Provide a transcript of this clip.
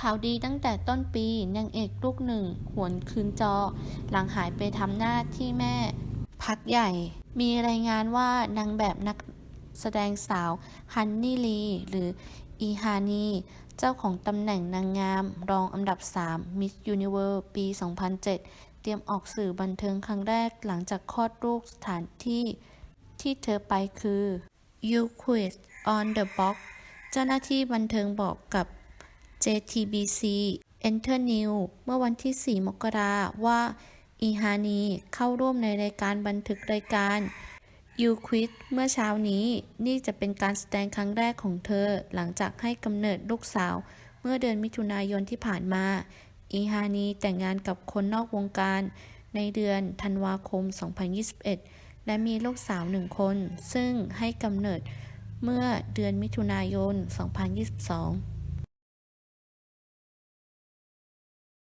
ข่าวดีตั้งแต่ต้นปีนางเอกลูกหนึ่ง หวนคืนจอ หลังหายไปทำหน้าที่แม่ พักใหญ่ มีรายงานว่านางแบบนักแสดงสาวฮันนี่ลี หรืออีฮานีเจ้าของตำแหน่งนางงาม รองอันดับ 3 Miss Universe ปี 2007 เตรียมออกสื่อบันเทิงครั้งแรกหลังจากคลอดลูกสถานที่ที่เธอไปคือ You Quit on the Box เจ้าหน้าที่บันเทิงบอกกับ JTBC Enter New เมื่อวันที่ 4 มกราว่าอีฮานีเข้าร่วมในรายการบันทึกรายการ You Quit เมื่อเช้านี้นี่จะเป็นการแสดงครั้งแรกของเธอ หลังจากให้กำเนิดลูกสาว เมื่อเดือนมิถุนายนที่ผ่านมา อีฮานีแต่งงานกับคนนอกวงการ ในเดือนธันวาคม 2021 และมีลูกสาวหนึ่งคน ซึ่งให้กำเนิดเมื่อเดือนมิถุนายน 2022